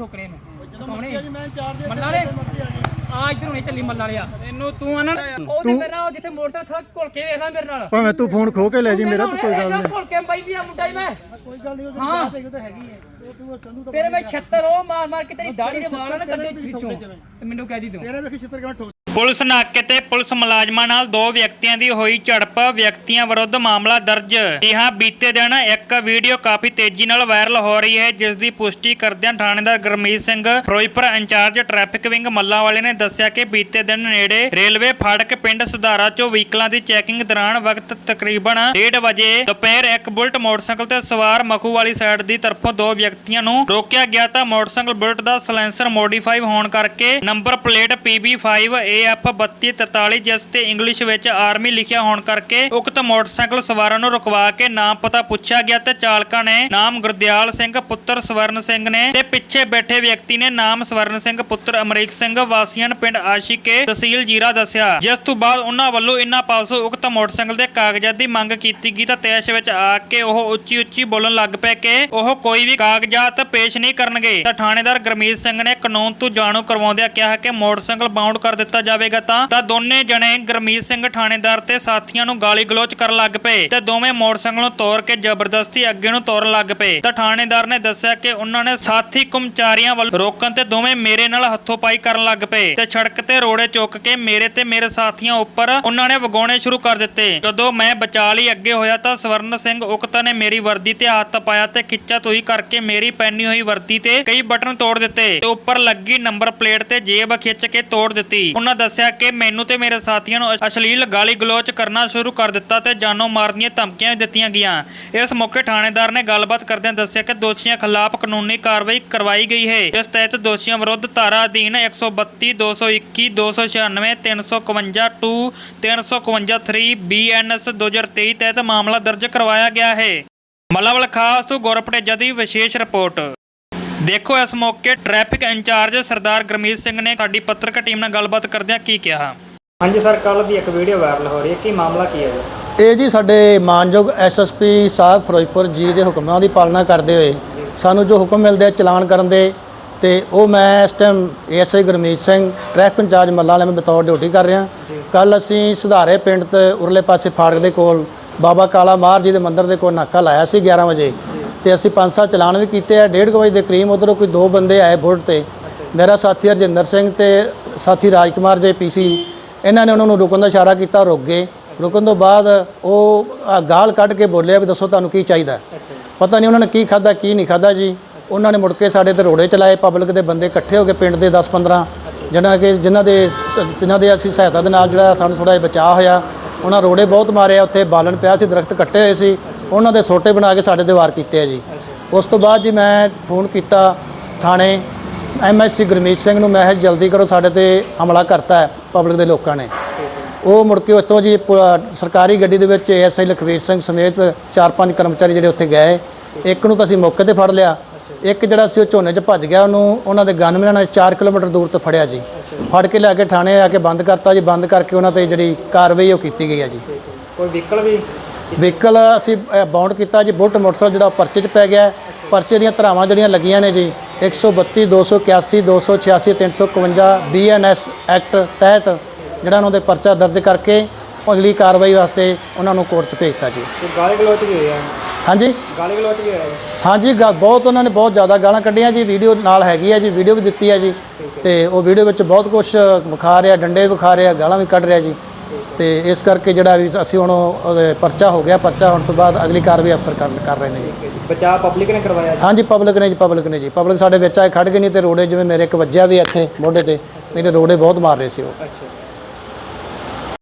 ਠੋਕਰੇ ਨੂੰ। ਕੌਣੇ ਮੱਲਾ ਵਾਲੇ ਆ ਇੱਧਰ ਹੁਣੇ ਚੱਲੀ ਮੱਲਾ ਵਾਲਿਆ। ਤੈਨੂੰ ਤੂੰ ਆਣਾ ਉਹ ਤੇ ਮੇਰੇ ਨਾਲ ਉਹ ਜਿੱਥੇ ਮੋਟਰਸਾਈਕਲ ਖੜਾ ਘੁਲ ਕੇ ਵੇਖ ਲੈ ਮੇਰੇ ਨਾਲ। ਭਾਵੇਂ ਤੂੰ ਫੋਨ ਖੋ ਕੇ ਲੈ ਜੀ ਮੇਰਾ ਤਾਂ ਕੋਈ ਗੱਲ ਨਹੀਂ। ਘੁਲ ਕੇ ਬਾਈ ਵੀ ਆ ਮੁੰਡਾ ਹੀ ਮੈਂ। ਕੋਈ ਗੱਲ ਨਹੀਂ ਉਹ ਹਾਂ। ਤੇ ਤਾਂ ਹੈਗੀ ਹੈ। ਤੇਰੇ ਮੈਂ 76 ਉਹ ਮਾਰ ਮਾਰ ਕੇ ਤੇਰੀ ਦਾੜੀ ਦੇ ਵਾਲ ਨਾ ਕੱਢੇ ਵਿੱਚੋਂ ਤੇ ਮੈਨੂੰ ਕਹਿ ਦੀ ਤੂੰ। ਤੇਰੇ ਵੇਖੀ ਛਿੱਤਰ ਕਿਵੇਂ ਠੋਕ ਪੁਲਿਸ ਨਾਕੇ ਤੇ ਪੁਲਿਸ ਮੁਲਾਜ਼ਮਾਂ ਨਾਲ ਦੋ ਵਿਅਕਤੀਆਂ ਦੀ ਹੋਈ ਝੜਪ ਵਿਅਕਤੀਆਂ ਵਿਰੁੱਧ ਮਾਮਲਾ ਦਰਜ। ਜੀ ਹਾਂ ਬੀਤੇ ਦਿਨ ਇੱਕ ਵੀਡੀਓ ਕਾਫੀ ਤੇਜ਼ੀ ਨਾਲ ਵਾਇਰਲ ਹੋ ਰਹੀ ਹੈ, ਜਿਸ ਦੀ ਪੁਸ਼ਟੀ ਕਰਦਿਆਂ ਥਾਣੇਦਾਰ Gurmeet Singh Ferozepur incharge traffic wing Mallawale ਨੇ ਦੱਸਿਆ ਕਿ ਬੀਤੇ ਦਿਨ ਨੇੜੇ ਰੇਲਵੇ ਫਾਟਕ ਪਿੰਡ ਸੁਧਾਰਾ ਚੋਂ ਵਹੀਕਲਾਂ ਦੀ ਚੈਕਿੰਗ ਦੌਰਾਨ ਵਕਤ ਤਕਰੀਬਨ 1:30 ਵਜੇ ਦੁਪਹਿਰ ਇੱਕ ਬੁਲਟ ਮੋਟਰਸਾਈਕਲ ਤੇ ਸਵਾਰ ਮਖੂ ਵਾਲੀ ਸਾਈਡ ਦੀ ਤਰਫੋਂ ਦੋ ਵਿਅਕਤੀਆਂ ਨੂੰ ਰੋਕਿਆ ਗਿਆ ਤਾਂ ਮੋਟਰਸਾਈਕਲ ਬੁਲਟ ਦਾ ਸਲੈਂਸਰ ਮੋਡੀਫਾਈ ਹੋਣ ਕਰਕੇ ਨੰਬਰ ਪਲੇਟ PB5AF3243 ਜਿਸ ਤੇ ਇੰਗਲਿਸ਼ ਵਿੱਚ ਆਰਮੀ ਲਿਖਿਆ ਹੋਣ ਕਰਕੇ ਉਕਤ ਮੋਟਰਸਾਈਕਲ ਸਵਾਰਾਂ ਨੂੰ ਰੁਕਵਾ ਕੇ ਨਾਮ ਪਤਾ ਪੁੱਛਿਆ ਗਿਆ ਤੇ ਚਾਲਕਾਂ ਨੇ ਨਾਮ ਗੁਰਦਿਆਲ ਸਿੰਘ, ਪੁੱਤਰ ਸਵਰਨ ਸਿੰਘ ਨੇ ਤੇ ਪਿੱਛੇ ਬੈਠੇ ਵਿਅਕਤੀ ਨੇ ਨਾਮ ਸਵਰਨ ਸਿੰਘ, ਪੁੱਤਰ ਅਮਰੀਕ ਸਿੰਘ, ਵਾਸੀਆਂ ਪਿੰਡ ਆਸ਼ੀਕੇ ਤਹਿਸੀਲ ਜੀਰਾ ਦੱਸਿਆ। ਜਿਸ ਤੋਂ ਬਾਅਦ ਉਹਨਾਂ ਵੱਲੋਂ ਇਨ੍ਹਾਂ ਪਾਸੋਂ ਉਕਤ ਮੋਟਰਸਾਈਕਲ ਦੇ ਕਾਗਜ਼ਾਤ ਦੀ ਮੰਗ ਕੀਤੀ ਗਈ ਤਾਂ ਤੈਸ਼ ਵਿੱਚ ਆ ਕੇ ਉਹ ਉੱਚੀ ਉੱਚੀ ਬੋਲਣ ਲੱਗ ਪਏ ਕਿ ਉਹ ਕੋਈ ਵੀ ਕਾਗਜ਼ਾਤ ਪੇਸ਼ ਨਹੀਂ ਕਰਨਗੇ। ਤਾਂ ਥਾਣੇਦਾਰ ਗਰਮੀਤ ਸਿੰਘ ਨੇ ਕਾਨੂੰਨ ਤੋਂ ਜਾਣੂ ਕਰਵਾਉਂਦਿਆਂ ਕਿਹਾ ਕਿ ਮੋਟਰਸਾਈਕਲ ਬਾਉਂਡ ਕਰ ਦਿੱਤਾ ਜਾਵੇਗਾ ਤਾਂ ਤਾਂ ਦੋਨੇ ਜਣੇ ਗਰਮੀਤ ਸਿੰਘ ਥਾਣੇਦਾਰ ਤੇ ਸਾਥੀਆਂ ਨੂੰ ਗਾਲੀ ਗਲੋਚ ਕਰਨ ਲੱਗ ਪਏ ਤੇ ਦੋਵੇਂ ਮੋਟਰਸਾਈਕਲ ਨੂੰ ਤੋੜ ਕੇ ਜ਼ਬਰਦਸਤੀ ਅੱਗੇ ਨੂੰ ਤੋਰਨ ਲੱਗ ਪਏ। ਤਾਂ ਥਾਣੇਦਾਰ ਨੇ ਦੱਸਿਆ ਕਿ ਉਹਨਾਂ ਨੇ ਸਾਥੀ ਕਰਮਚਾਰੀਆਂ ਵੱਲ ਰੋਕਣ ਤੇ ਦੋਵੇਂ ਮੇਰੇ ਨਾਲ ਹੱਥੋਂ ਪਾਈ ਕਰਨ ਲੱਗ ਪਏ ਤੇ ਸੜਕ ਤੇ ਰੋੜੇ ਚੁੱਕ ਕੇ ਮੇਰੇ ਤੇ ਮੇਰੇ ਸਾਥੀਆਂ ਉੱਪਰ ਉਹਨਾਂ ਨੇ ਵਗਾਉਣੇ ਸ਼ੁਰੂ ਕਰ ਦਿੱਤੇ। ਜਦੋਂ ਮੈਂ ਬਚਾ ਲਈ ਅੱਗੇ ਹੋਇਆ ਤਾਂ ਸਵਰਨ ਸਿੰਘ ਉਕਤ ਨੇ ਮੇਰੀ ਵਰਦੀ ਤੇ ਹੱਥ ਪਾਇਆ ਤੇ ਖਿੱਚਾ ਤੋਈ ਕਰਕੇ ਮੇਰੀ ਪਹਿਨੀ ਹੋਈ ਵਰਦੀ ਤੇ ਕਈ ਬਟਨ ਤੋੜ ਦਿੱਤੇ ਤੇ ਉੱਪਰ ਲੱਗੀ ਨੰਬਰ ਪਲੇਟ ਤੇ ਜੇਬ ਖਿੱਚ ਕੇ ਤੋੜ ਦਿੱਤੀ। ਉਹਨਾਂ ਦੱਸਿਆ ਕਿ ਮੈਨੂੰ ਤੇ ਮੇਰੇ ਸਾਥੀਆਂ ਨੂੰ ਅਸ਼ਲੀਲ ਗਾਲੀ ਗਲੋਚ ਕਰਨਾ ਸ਼ੁਰੂ ਕਰ ਦਿੱਤਾ ਤੇ ਜਾਨੋਂ ਮਾਰਨ ਦੀਆਂ ਧਮਕੀਆਂ ਦਿੱਤੀਆਂ ਗਈਆਂ। ਇਸ ਮੌਕੇ ਥਾਣੇਦਾਰ ਨੇ ਗੱਲਬਾਤ ਕਰਦਿਆਂ ਦੱਸਿਆ ਕਿ ਦੋਸ਼ੀਆਂ ਖਿਲਾਫ ਕਾਨੂੰਨੀ ਕਾਰਵਾਈ ਕਰਵਾਈ ਗਈ ਹੈ। ਜਿਸ ਤਹਿਤ ਦੋਸ਼ੀਆਂ ਵਿਰੁੱਧ ਧਾਰਾ ਅਧੀਨ 132 221 296 351 2 351 3 ਬੀਐਨਐਸ 2023 ਤਹਿਤ ਮਾਮਲਾ ਦਰਜ ਕਰਵਾਇਆ ਗਿਆ ਹੈ। ਮੱਲਾਵਾਲ ਖਾਸ ਤੋਂ ਗੁਰਪਟੇਜਾ ਦੀ ਵਿਸ਼ੇਸ਼ ਰਿਪੋਰਟ। ਦੇਖੋ ਇਸ ਮੌਕੇ ਟ੍ਰੈਫਿਕ ਇੰਚਾਰਜ ਸਰਦਾਰ ਗਰਮੀਤ ਸਿੰਘ ਨੇ ਸਾਡੀ ਪੱਤਰਕਾਰ ਟੀਮ ਨਾਲ ਗੱਲਬਾਤ ਕਰਦਿਆਂ ਕੀ ਕਿਹਾ? ਹਾਂਜੀ ਸਰ ਕੱਲ ਦੀ ਇੱਕ ਵੀਡੀਓ ਵਾਇਰਲ ਹੋ ਰਹੀ ਹੈ। ਕੀ ਮਾਮਲਾ ਕੀ ਹੈ ਇਹ ਜੀ ਸਾਡੇ ਮਾਨਯੋਗ ਐਸਐਸਪੀ ਸਾਹਿਬ ਫਿਰੋਜ਼ਪੁਰ ਜੀ ਦੇ ਹੁਕਮਾਂ ਦੀ ਪਾਲਣਾ ਕਰਦੇ ਹੋਏ ਸਾਨੂੰ ਜੋ ਹੁਕਮ ਮਿਲਦੇ ਆ ਚਲਾਨ ਕਰਨ ਦੇ ਤੇ ਉਹ ਮੈਂ ਇਸ time ASI Gurmeet Singh, traffic incharge Mallawale ਮੈਂ ਬਤੌਰ ਡਿਊਟੀ ਕਰ ਰਿਹਾ। ਕੱਲ ਅਸੀਂ ਸੁਧਾਰੇ ਪਿੰਡ ਤੇ ਉਰਲੇ ਪਾਸੇ ਫਾੜਕ ਦੇ ਕੋਲ ਬਾਬਾ ਕਾਲਾ ਮਾਰ ਜੀ ਦੇ ਮੰਦਿਰ ਦੇ ਕੋਲ ਨਾਕਾ ਲਾਇਆ ਸੀ 11 ਵਜੇ। ਤੇ ਅਸੀਂ ਪੰਜ ਸੱਤ ਚਲਾਨ ਵੀ ਕੀਤੇ ਆ। 1:30 ਵਜੇ ਦੇ ਕਰੀਬ ਉਧਰੋਂ ਕੋਈ ਦੋ ਬੰਦੇ ਆਏ ਬੁਲਟ ਤੇ। ਮੇਰਾ ਸਾਥੀ ਹਰਜਿੰਦਰ ਸਿੰਘ ਤੇ ਸਾਥੀ ਰਾਜਕੁਮਾਰ ਜੇ ਪੀਸੀ ਇਹਨਾਂ ਨੇ ਉਹਨਾਂ ਨੂੰ ਰੁਕਣ ਦਾ ਇਸ਼ਾਰਾ ਕੀਤਾ, ਰੁਕ ਗਏ। ਰੁਕਣ ਤੋਂ ਬਾਅਦ ਉਹ ਆਹ ਗਾਲ ਕੱਢ ਕੇ ਬੋਲਿਆ ਵੀ ਦੱਸੋ ਤੁਹਾਨੂੰ ਕੀ ਚਾਹੀਦਾ? ਪਤਾ ਨਹੀਂ ਉਹਨਾਂ ਨੇ ਕੀ ਖਾਦਾ ਕੀ ਨਹੀਂ ਖਾਦਾ ਜੀ। ਉਹਨਾਂ ਨੇ ਮੁੜ ਕੇ ਸਾਡੇ ਤੇ ਰੋੜੇ ਚਲਾਏ ਪਬਲਿਕ ਦੇ ਬੰਦੇ ਇਕੱਠੇ ਹੋ ਕੇ ਪਿੰਡ ਦੇ 10-15 ਜਿਹਨਾਂ ਕਿ ਜਿਨ੍ਹਾਂ ਦੇ ਜਿਨ੍ਹਾਂ ਦੇ ਅਸੀਂ ਸਹਾਇਤਾ ਦੇ ਨਾਲ ਜਿਹੜਾ ਸਾਨੂੰ ਥੋੜਾ ਜਿਹਾ ਬਚਾਅ ਹੋਇਆ ਉਹਨਾਂ ਰੋੜੇ ਬਹੁਤ ਮਾਰੇ ਆ ਉੱਥੇ ਬਾਲਣ ਪਿਆ ਸੀ ਦਰਖਤ ਕੱਟੇ ਹੋਏ ਸੀ। ਉਹਨਾਂ ਦੇ ਸੋਟੇ ਬਣਾ ਕੇ ਸਾਡੇ ਤੇ ਵਾਰ ਕੀਤੇ ਆ ਜੀ। ਉਸ ਤੋਂ ਬਾਅਦ ਜੀ ਮੈਂ ਫੋਨ ਕੀਤਾ ਥਾਣੇ ਐਮਐਸਸੀ ਗੁਰਮੀਤ ਸਿੰਘ ਨੂੰ ਮੈਂ ਜਲਦੀ ਕਰੋ ਸਾਡੇ ਤੇ ਹਮਲਾ ਕਰਤਾ ਹੈ ਪਬਲਿਕ ਦੇ ਲੋਕਾਂ ਨੇ। ਉਹ ਮੁੜ ਕੇ ਉੱਥੋਂ ਜੀ ਪ- ਸਰਕਾਰੀ ਗੱਡੀ ਦੇ ਵਿੱਚ ਐਸਆਈ ਲਖਵੀਰ ਸਿੰਘ ਸਮੇਤ ਚਾਰ ਪੰਜ ਕਰਮਚਾਰੀ ਜਿਹੜੇ ਉੱਥੇ ਗਏ। ਇੱਕ ਨੂੰ ਤਾਂ ਅਸੀਂ ਮੌਕੇ ਤੇ ਫੜ ਲਿਆ। ਇੱਕ ਜਿਹੜਾ ਸੀ ਉਹ ਝੋਨੇ 'ਚ ਭੱਜ ਗਿਆ। ਉਹਨੂੰ ਉਹਨਾਂ ਦੇ ਗਨਮੈਨਾਂ ਨੇ 4 ਕਿਲੋਮੀਟਰ ਦੂਰ ਤੋਂ ਫੜਿਆ ਜੀ। ਫੜ ਕੇ ਲਿਆ ਕੇ ਥਾਣੇ ਆ ਕੇ ਬੰਦ ਕਰਤਾ ਜੀ। ਬੰਦ ਕਰਕੇ ਉਹਨਾਂ ਤੇ ਜਿਹੜੀ ਕਾਰਵਾਈ ਉਹ ਕੀਤੀ ਗਈ ਹੈ ਜੀ। ਕੋਈ ਵਹੀਕਲ ਵੀ ਵਹੀਕਲ ਅਸੀਂ ਬਾਉਂਡ ਕੀਤਾ ਜੀ। ਬੁੱਟ ਮੋਟਰਸਾਈਕਲ ਜਿਹੜਾ ਉਹ ਪਰਚੇ 'ਚ ਪੈ ਗਿਆ। ਹੈ। ਪਰਚੇ ਦੀਆਂ ਧਰਾਵਾਂ ਜਿਹੜੀਆਂ ਲੱਗੀਆਂ ਨੇ ਜੀ। 132 281 286 351 ਬੀਐਨਐਸ ਐਕਟ ਤਹਿਤ ਜਿਹੜਾ ਉਹਨਾਂ ਦੇ ਪਰਚਾ ਦਰਜ ਕਰਕੇ ਅਗਲੀ ਕਾਰਵਾਈ ਵਾਸਤੇ ਉਹਨਾਂ ਨੂੰ ਕੋਰਟ 'ਚ ਭੇਜਤਾ ਜੀ। ਗਾਲੀ ਗਲੋਚ ਵੀ ਹੋਇਆ ਹਾਂਜੀ? ਗਾਲੀ ਗਲੋਚ ਵੀ ਹੋਇਆ ਹਾਂਜੀ ਗਾ- ਬਹੁਤ ਉਹਨਾਂ ਨੇ ਬਹੁਤ ਜ਼ਿਆਦਾ ਗਾਲਾਂ ਕੱਢੀਆਂ ਜੀ। ਵੀਡੀਓ ਨਾਲ ਹੈਗੀ ਹੈ ਜੀ ਵੀਡੀਓ ਵੀ ਦਿੱਤੀ ਹੈ ਜੀ। ਤੇ ਉਹ ਵੀਡੀਓ ਵਿੱਚ ਬਹੁਤ ਕੁਝ ਵਿਖਾ ਰਿਹਾ ਡੰਡੇ ਵੀ ਵਿਖਾ ਰਿਹਾ ਗਾਲਾਂ ਵੀ ਕੱਢ ਰਿਹਾ ਜੀ। ਤੇ ਇਸ ਕਰਕੇ ਜਿਹੜਾ ਵੀ ਅਸੀਂ ਹੁਣ ਉਹ- ਉਹਦੇ ਪਰਚਾ ਹੋ ਗਿਆ ਪਰਚਾ ਹੋਣ ਤੋਂ ਬਾਅਦ ਅਗਲੀ ਕਾਰਵਾਈ ਅਫਸਰ ਕਰ ਕਰ ਰਹੇ ਨੇ ਜੀ। ਬਚਾਅ ਪਬਲਿਕ ਨੇ ਕਰਵਾਇਆ। ਹਾਂਜੀ ਪਬਲਿਕ ਨੇ ਜੀ ਪਬਲਿਕ ਨੇ ਜੀ। ਪਬਲਿਕ ਸਾਡੇ ਵਿੱਚ ਆਏ ਖੜ ਗਏ ਨਹੀਂ ਤੇ ਰੋੜੇ ਜਿਵੇਂ ਮੇਰੇ ਇੱਕ ਵੱਜਿਆ ਵੀ ਇੱਥੇ ਮੋਢੇ ਤੇ ਨਹੀਂ ਤੇ ਰੋੜੇ ਬਹੁਤ ਮਾਰ ਰਹੇ ਸੀ ਉਹ। ਅੱਛਾ।